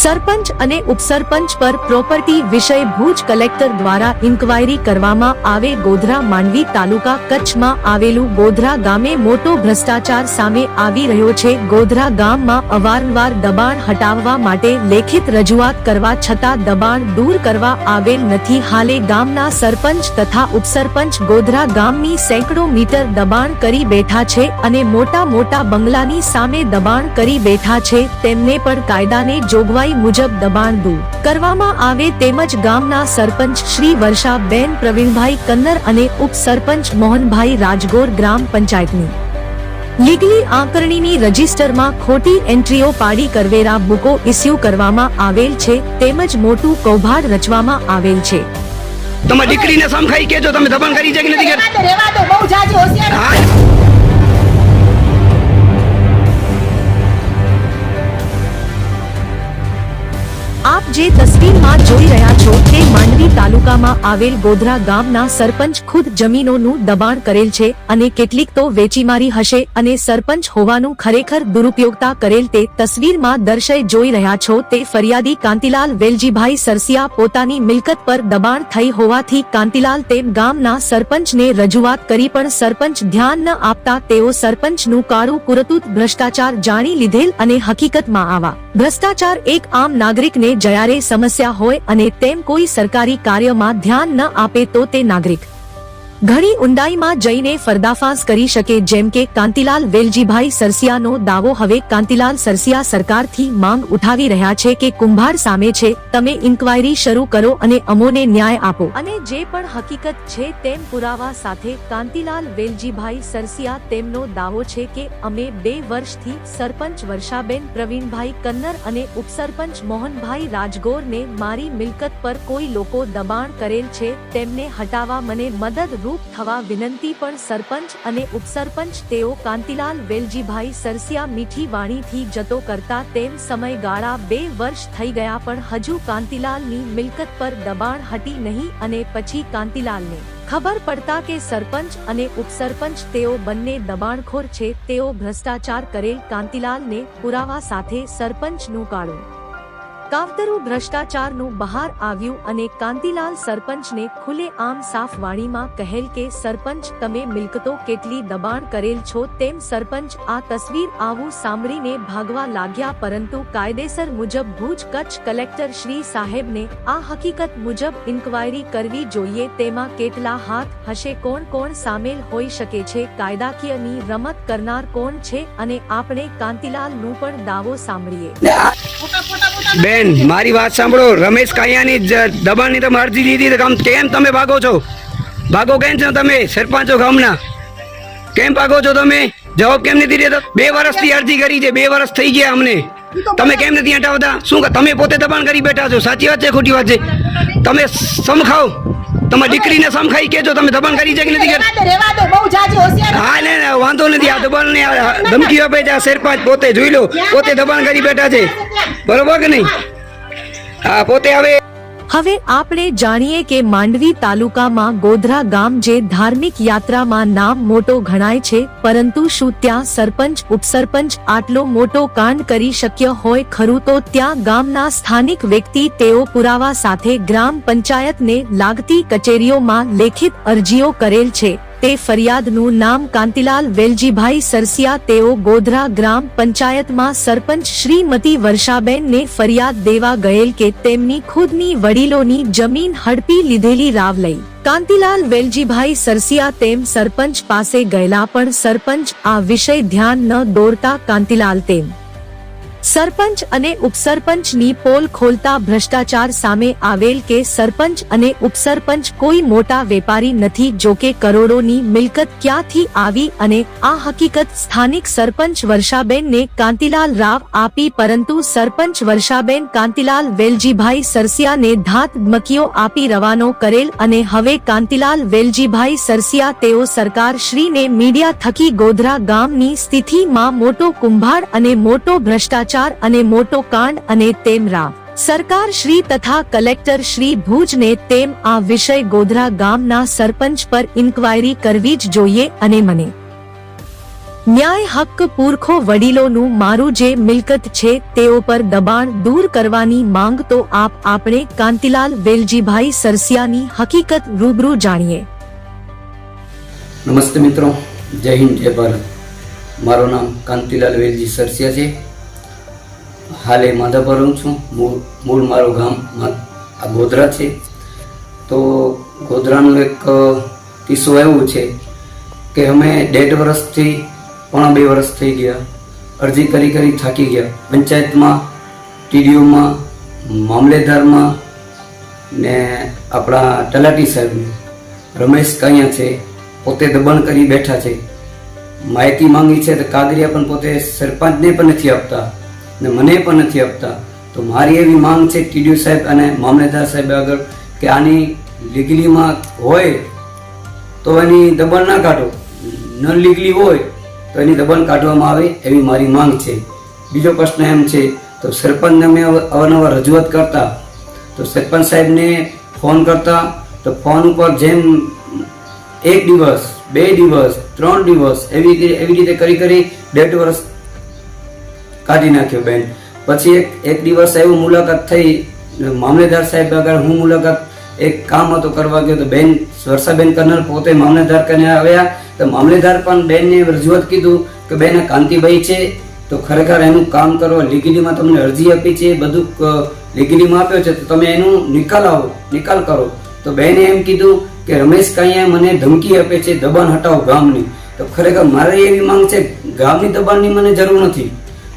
સરપંચ અને ઉપસરપંચ પર પ્રોપર્ટી વિષય ભુજ કલેક્ટર દ્વારા ઇન્કવાયરી કરવામાં આવે ગોધરા માંડવી તાલુકા કચ્છમાં આવેલું ગોધરા ગામે મોટો ભ્રષ્ટાચાર સામે આવી રહ્યો છે. ગોધરા ગામમાં અવારનવાર દબાણ હટાવવા માટે લેખિત રજૂઆત કરવા છતાં દબાણ દૂર કરવા આવેલ નથી. હાલે ગામના સરપંચ તથા ઉપસરપંચ ગોધરા ગામની સેંકડો મીટર દબાણ કરી બેઠા છે અને મોટા મોટા બંગલાની સામે દબાણ કરી બેઠા છે. તેમને પણ કાયદાને જોગવાઈ મુજબ દબાણ દૂર. કરવામાં આવે તેમજ ગામના સરપંચ શ્રી વર્ષાબેન પ્રવીણભાઈ કન્નર અને ઉપસરપંચ મોહનભાઈ રાજગોર ગ્રામ પંચાયતની. લીગલી આંકરણીની રજીસ્ટરમાં ખોટી એન્ટ્રીઓ પાડી કરવેરા બુકો ઇસ્યુ કરવામાં આવેલ છે તેમજ મોટું કૌભાંડ રચવામાં આવેલ છે. તમારી દીકરીને સમખાઈ કેજો તમે દબાણ કરી છે કે નથી રેવા રેવા દો, બહુ જાજી હોશિયાર. આપ જે તસવીરમાં જોઈ રહ્યા છો તે માંડવી તાલુકામાં આવેલ ગોધરા ગામના સરપંચ ખુદ જમીનોનું દબાણ કરેલ છે અને કેટલીક તો વેચીમારી હશે અને સરપંચ હોવાનું ખરેખર દુરુપયોગતા કરેલ તે તસવીરમાં દર્શાઈ જોઈ રહ્યા છો તે ફરિયાદી કાંતિલાલ વેલજીભાઈ સરસિયા પોતાની મિલકત પર દબાણ થઈ હોવાથી કાંતિલાલ તેમ ગામના સરપંચને રજૂઆત કરી પણ સરપંચ ધ્યાન ન આપતા તેઓ સરપંચનું કાળું કુરતુત ભ્રષ્ટાચાર જાણી લીધેલ અને હકીકતમાં આવા ભ્રષ્ટાચાર એક આમ નાગરિકને જ્યારે સમસ્યા હોય અને તેમ કોઈ સરકારી કાર્યમાં ધ્યાન ન આપે તો તે નાગરિક. ઘણી ઊંડાઈમાં જઈને ફર્દાફાશ કરી શકે જેમ કે કાંતિલાલ વેલજીભાઈ સરસિયાનો દાવો હવે કાંતિલાલ સરસિયા સરકારથી માંગ ઉઠાવી રહ્યા છે કે કુંભાર સામે છે, તમે ઇન્કવાયરી શરૂ કરો અને અમોને ન્યાય આપો. અને જે પણ હકીકત છે તેમ પુરાવા સાથે કાંતિલાલ વેલજીભાઈ સરસિયા તેમનો દાવો છે કે અમે બે વર્ષથી સરપંચ વર્ષાબેન પ્રવીણભાઈ કન્નર અને ઉપસરપંચ મોહનભાઈ રાજગોરને મારી મિલકત પર કોઈ લોકો દબાણ કરેલ છે, તેમને હટાવવા મને મદદરૂપ થવા વિનંતી પણ સરપંચ અને ઉપસરપંચ તેઓ કાંતિલાલ વેલજીભાઈ સરસિયા મીઠી વાણીથી જતો કરતા તેમ સમયગાળા બે વર્ષ થઈ ગયા પણ હજુ કાંતિલાલની મિલકત પર દબાણ હટી નહીં અને પછી કાંતિલાલને ખબર પડતા કે સરપંચ અને ઉપસરપંચ તેઓ બંને દબાણખોર છે તેઓ ભ્રષ્ટાચાર કરેલ કાંતિલાલને પુરાવા સાથે સરપંચનું કાઢું કાવતરું ભ્રષ્ટાચારનું બહાર આવ્યું અને કાંતિલાલ સરપંચને ખુલે આમ સાફ વાણીમાં કહેલ કે, સરપંચ, તમે મિલકતો કેટલી દબાણ કરેલ છો? તેમ સરપંચ આ તસવીર આવું સાંભળીને ભાગવા લાગ્યા, પરંતુ કાયદેસર મુજબ ભુજ કચ્છ કલેક્ટર શ્રી સાહેબને આ હકીકત મુજબ ઇન્કવાયરી કરવી જોઈએ, તેમાં કેટલા હાથ હશે, કોણ કોણ સામેલ હોઈ શકે છે, કાયદાકીયની રમત કરનાર કોણ છે, અને આપણે કાંતિલાલનું પણ દાવો સાંભળીએ. બેન, મારી વાત સાંભળો. રમેશ કાયાની દબાણની તમે અરજી લીધી કામ કેમ તમે ભાગો છો? ભાગો કેમ છો તમે, સરપંચો ગામના? કેમ ભાગો છો તમે? જવાબ કેમ નથી દેતો? બે વર્ષથી અરજી કરી છે. બે વર્ષ થઈ ગયા અમને. તમે કેમ નથી હટાવતા શું ક- તમે પોતે દબાણ કરી બેઠા છો? સાચી વાત છે ખોટી વાત છે? તમે સમખાવ તમે દીકરીને સમખાઈ કેજો તમે દબાણ કરી છે કે નથી હા ને ને, વાંધો નથી આ દબાણ ને ધમકી આપે છે આ સરપંચ પોતે જોઈ લો પોતે દબાણ કરી બેઠા છે. બરોબર કે નહીં? હા પોતે હવે હવે આપણે જાણીએ કે માંડવી તાલુકામાં ગોધરા ગામ જે ધાર્મિક યાત્રામાં નામ મોટો ગણાય છે, પરંતુ શું ત્યાં સરપંચ, ઉપસરપંચ આટલો મોટો કાંડ કરી શક્ય હોય ખરું? તો ત્યાં ગામના સ્થાનિક વ્યક્તિ તેઓ પુરાવા સાથે ગ્રામ પંચાયતને લાગતી કચેરીઓમાં લેખિત અરજીઓ કરેલ છે. તે ફરિયાદનું નામ કાંતિલાલ વેલજીભાઈ સરસિયા, તેઓ ગોધરા ગ્રામ પંચાયતમાં સરપંચ શ્રીમતી વર્ષાબેનને ફરિયાદ દેવા ગયેલ કે તેમની ખુદની વડીલોની જમીન હડપી લીધેલી રાવ લઈ. કાંતિલાલ વેલજીભાઈ સરસિયા તેમ સરપંચ પાસે ગયેલા પણ સરપંચ આ વિષય ધ્યાન ન દોરતા કાંતિલાલ તેમ સરપંચ અને ઉપસરપંચની પોલ ખોલતા ભ્રષ્ટાચાર સામે આવેલ કે સરપંચ અને ઉપસરપંચ કોઈ મોટા વેપારી નથી જો કે કરોડોની મિલકત ક્યાંથી આવી અને આ હકીકત સ્થાનિક સરપંચ વર્ષાબેનને કાંતિલાલ રાવ આપી પરંતુ સરપંચ વર્ષાબેન કાંતિલાલ વેલજીભાઈ સરસિયાને ધાત મકીઓ આપી રવાનો કરેલ અને હવે કાંતિલાલ વેલજીભાઈ સરસિયા તેઓ સરકાર શ્રીને મીડિયા થકી ગોધરા ગામની સ્થિતિમાં મોટો કુંભાર અને મોટો ભ્રષ્ટાચાર અને મોટો કાંડ અને તેમરા. સરકાર શ્રી તથા કલેક્ટર શ્રી ભુજને તેમ આ વિષય ગોધરા ગામના સરપંચ પર ઇન્કવાયરી કરવી જ જોઈએ અને મને. ન્યાય હક્ક પુરખો વડીલોનું મારું જે મિલકત છે તેઓ પર દબાણ દૂર કરવાની માંગ તો આપ આપણે કાંતિલાલ વેલજીભાઈ સરસિયાની હકીકત રૂબરૂ જાણીએ. નમસ્તે મિત્રો. જય હિન્દ, જય ભારત. મારું નામ કાંતિલાલ વેલજી સરસિયા છે. હાલે માધાપર છું. મૂળ મૂળ મારું ગામ આ ગોધરા છે. તો ગોધરાનો એક કિસ્સો એવું છે કે અમે દેઢ વર્ષથી, પોણા બે વર્ષ થઈ ગયા. અરજી કરી કરી થાકી ગયા. પંચાયતમાં, ટીડીઓમાં, મામલેદારમાં ને આપણા તલાટી સાહેબને. રમેશ કાંયા છે. પોતે દબાણ કરી બેઠા છે. માહિતી માંગી છે તો કાગરિયા પણ પોતે સરપંચને પણ નથી આપતા. ને મને પણ નથી આપતા. તો મારી એવી માંગ છે ટીડીયુ સાહેબ અને મામલેદાર સાહેબ આગળ કે આની લીગલીમાં હોય તો એની દબાણ ના કાઢો. ન લીગલી હોય તો એની દબાણ કાઢવામાં આવે એવી મારી માંગ છે. બીજો પ્રશ્ન એમ છે, તો સરપંચને અમે અવ- અવારનવાર રજૂઆત કરતા, તો સરપંચ સાહેબને ફોન કરતા, તો ફોન ઉપર જેમ એક દિવસ, બે દિવસ, ત્રણ દિવસ એવી એવી રીતે કરી કરી, દેઢ વર્ષ કાઢી નાખ્યો બેન. પછી એક એક દિવસ એવું મુલાકાત થઈ મામલેદાર સાહેબ આગળ હું મુલાકાત એક કામ હતો કરવા ગયો તો બેન, વર્ષાબેન કર્નલ પોતે મામલેદાર કને આવ્યા. તો મામલેદાર પણ બેનને રજૂઆત કીધું કે બેન કાંતિભાઈ છે, તો ખરેખર એનું કામ કરો લીગલીમાં તમને અરજી આપી છે, બધું લીગલીમાં આપ્યો છે, તો તમે એનું નિકાલ આવો, નિકાલ કરો. તો બેને એમ કીધું કે રમેશ કાંઈ મને ધમકી આપે છે, દબાણ હટાવો ગામની. તો ખરેખર મારે એવી માંગ છે, ગામની દબાણની મને જરૂર નથી.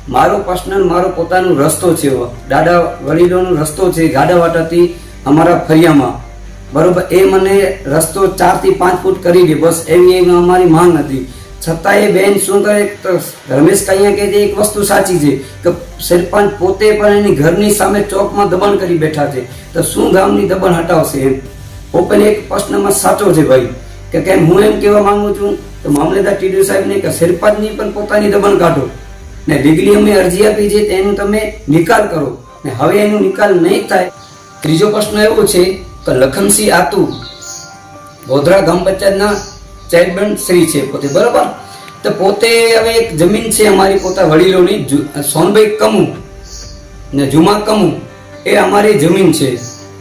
મારો પર્સનલ મારો પોતાનો રસ્તો છે દાદા વડીલોનો રસ્તો છે ગાડાવાટાથી અમારા ફરિયામાં. બરોબર, એ મને રસ્તો ચારથી પાંચ ફૂટ કરી દે. બસ, એવી એવી અમારી માંગ હતી. છતાં એ બેન શું કરે? રમેશ કૈયા કે છે, એક વસ્તુ સાચી છે કે સરપંચ પોતે પણ એની ઘરની સામે ચોકમાં દબાણ કરી બેઠા છે. તો શું ગામની દબાણ હટાવશે એમ? ઓપન એક પ્રશ્નમાં સાચો છે ભાઈ. કે કેમ? હું એમ કહેવા માંગુ છું તો મામલેદાર ટીડીઓ સાહેબને કે સરપંચની પણ પોતાની દબાણ કાઢો. ને લીગલી અમે અરજી આપી છે તેનો તમે નિકાલ કરો. ને હવે એનો નિકાલ નહીં થાય, ત્રીજો પ્રશ્ન એવો છે કે લખનસિંહ આતુ ગોધરા ગામ પંચાયતના ચેરમેન શ્રી છે પોતે, બરાબર? તો પોતે હવે એક જમીન છે અમારી પોતા વડીલોની સોનભાઈ કમુ ને જુમા કમુ, એ અમારી જમીન છે,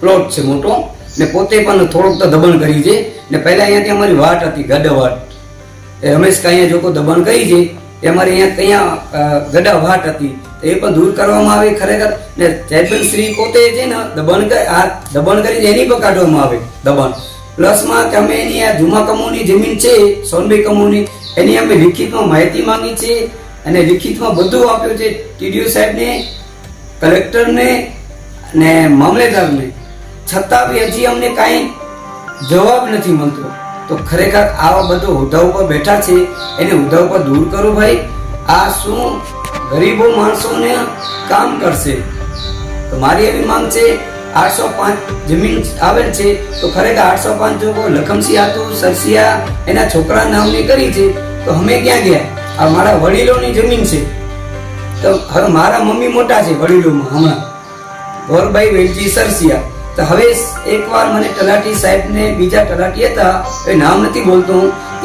પ્લોટ છે મોટો. ને પોતે પણ થોડોક તો દબાણ કરી છે. ને પહેલાં અહીંયાથી અમારી વાટ હતી ગડા વાટ. એ રમેશ કાંઈ જો દબાણ કરી છે. એ અમારે અહીંયા ત્યાં ગડા વાટ હતી એ પણ દૂર કરવામાં આવે ખરેખર. ને ચેરમેન શ્રી પોતે છે ને દબાણ આ દબાણ કરીને એની પણ કાઢવામાં આવે, દબાણ. પ્લસમાં કે અમે એની આ જુમા કમોની જમીન છે, સોનભાઈ કમોની, એની અમે લિખિતમાં માહિતી માંગી છે અને લિખિતમાં બધું આપ્યું છે. ટીડીઓ સાહેબને, કલેક્ટરને ને મામલેદારને. છતાં બી હજી અમને કાંઈ જવાબ નથી મળતો. તો ખરેખર આવા બધો હોદ્દા ઉપર બેઠા છે, એને હોદ્દા ઉપર દૂર કરો ભાઈ. આ શું ગરીબો માણસોને કામ કરશે? તો મારી એવી માંગ છે, આઠસો પાંચ જમીન આવેલ છે, તો ખરેખર આઠસો પાંચ જો લખમસિંહ આતુ સરસિયા, એના છોકરા નામની કરી છે, તો અમે ક્યાં ગયા? આ મારા વડીલોની જમીન છે. તો હવે મારા મમ્મી મોટા છે વડીલોમાં હમણાં. ગોરભાઈ વેલજી સરસિયા. તો હવે એકવાર મને તલાટી સાહેબને બીજા તલાટી હતા એ નામ નથી બોલતો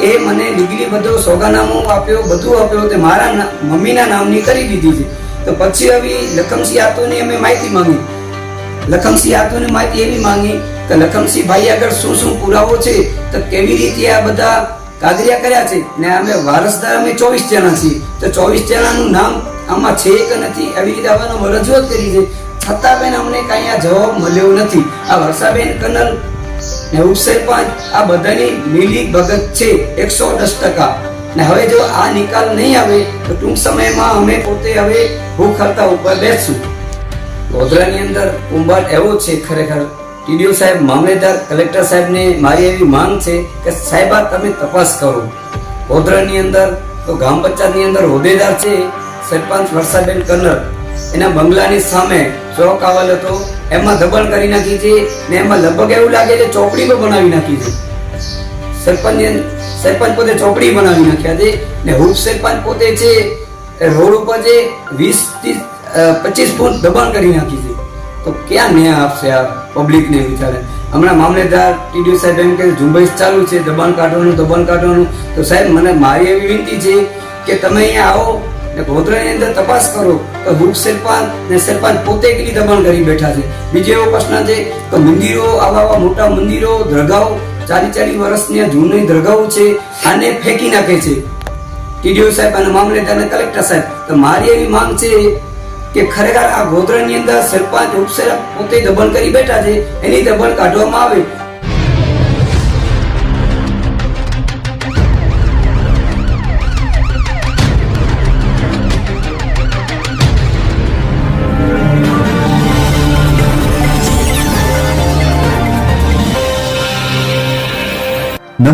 એ મને ડિગ્રી બધો સોગાનામું આપ્યો, બધું આપ્યો, તે મારા મમ્મીના નામની કરી દીધી છે. તો પછી હવે લખમસિંહ આતોની અમે માહિતી માંગી. લખમસિંહ આતોની માહિતી એવી માંગી તો લખમસિંહ ભાઈ આગળ શું શું પુરાવો છે, તો કેવી રીતે આ બધા કાગરિયા કર્યા છે? ને અમે વારસદાર અમે ચોવીસ જણા છીએ. તો ચોવીસ જણાનું નામ આમાં છે કે નથી, એવી રીતે આવવાનો રજૂઆત કરી છે. છતાં બેન અમને કાંઈ આ જવાબ મળ્યો નથી. આ વર્ષાબેન કનલ ને ઉપસરપંચ આ બધાની મિલી ભગત છે એકસો દસ ટકા. ને હવે જો આ નિકાલ નહીં આવે, તો ટૂંક સમયમાં અમે પોતે હવે ભૂખ હડતાલ ઉપર બેસશું. ગોધરાની અંદર કુંભાર એવો છે, ખરેખર. ટીડીઓ સાહેબ, મામલેદાર કલેક્ટર સાહેબને મારી એવી માંગ છે કે સાહેબ, આ તમે તપાસ કરો. ગોધરાની અંદર તો ગામ પંચાયતની અંદર હોદ્દેદાર છે સરપંચ વર્ષાબેન કન્નર એના બંગલાની સામે ચોક આવેલ હતો, એમાં દબાણ કરી નાખી છે ને એમાં લગભગ એવું લાગે છે ચોપડી પણ બનાવી નાખી છે. સરપંચ સરપંચ પોતે ચોપડી બનાવી નાખ્યા છે ને હુપ સરપંચ પોતે છે રોડ ઉપર જે વીસથી પચીસ ફૂટ દબાણ કરી નાખી છે. તો ક્યાં ન્યાય આપશે આ પબ્લિકને વિચારે? હમણાં મામલેદાર ટીડીઓ સાહેબ એમ કે ઝુંબેશ ચાલુ છે, દબાણ કાઢવાનું દબાણ કાઢવાનું. તો સાહેબ, મને મારી એવી વિનંતી છે કે તમે અહીંયા આવો ગોધરાની અંદર તપાસ કરો તો ગ્રુપ સરપંચ ને સરપંચ પોતે કેટલી દબાણ કરી બેઠા છે. બીજો એવો પ્રશ્ન છે કે મંદિરો, આવા આવા મોટા મંદિરો, દરગાહો ચાલી ચાલી વર્ષની જૂની દરગાહો છે, આને ફેંકી નાખે છે. ટીડીઓ સાહેબ અને મામલેદાર કલેક્ટર સાહેબ, તો મારી એવી માંગ છે કે ખરેખર આ ગોધરાની અંદર સરપંચ ઉપસેરપ પોતે દબાણ કરી બેઠા છે, એની દબાણ કાઢવામાં આવે